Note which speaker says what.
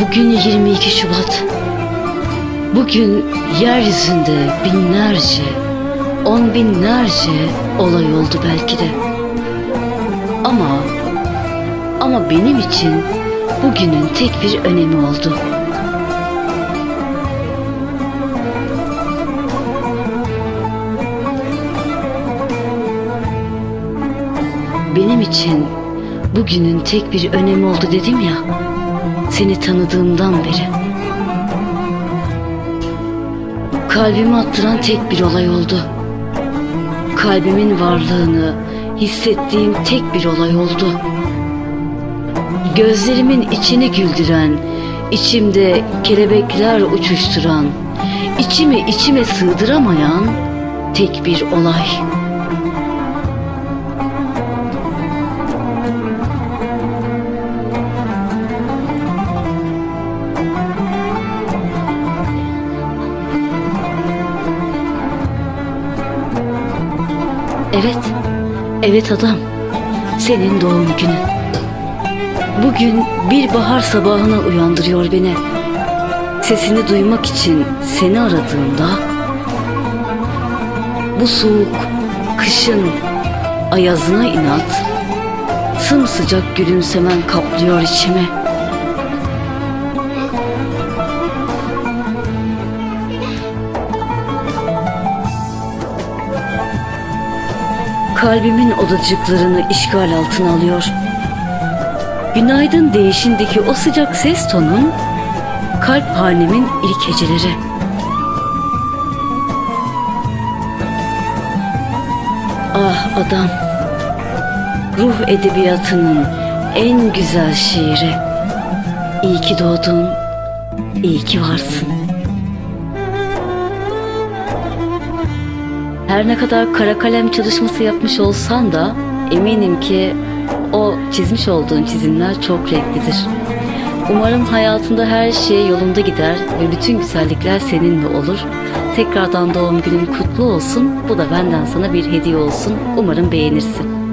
Speaker 1: Bugün 22 Şubat. Bugün yeryüzünde binlerce, on binlerce olay oldu belki de. Ama, ama benim için bugünün tek bir önemi oldu. Benim için bugünün tek bir önemi oldu dedim ya. Seni tanıdığımdan beri. Kalbimi attıran tek bir olay oldu. Kalbimin varlığını hissettiğim tek bir olay oldu. Gözlerimin içini güldüren, içimde kelebekler uçuşturan, içimi içime sığdıramayan tek bir olay. Evet, evet adam. Senin doğum günün. Bugün bir bahar sabahına uyandırıyor beni. Sesini duymak için seni aradığımda bu soğuk kışın ayazına inat sımsıcak gülümsemen kaplıyor içimi. Kalbimin odacıklarını işgal altına alıyor. Günaydın değişindeki o sıcak ses tonun kalp hanemin ilk heceleri. Ah adam, ruh edebiyatının en güzel şiiri. İyi ki doğdun, iyi ki varsın. Her ne kadar kara kalem çalışması yapmış olsan da eminim ki o çizmiş olduğun çizimler çok renklidir. Umarım hayatında her şey yolunda gider ve bütün güzellikler seninle olur. Tekrardan doğum günün kutlu olsun. Bu da benden sana bir hediye olsun. Umarım beğenirsin.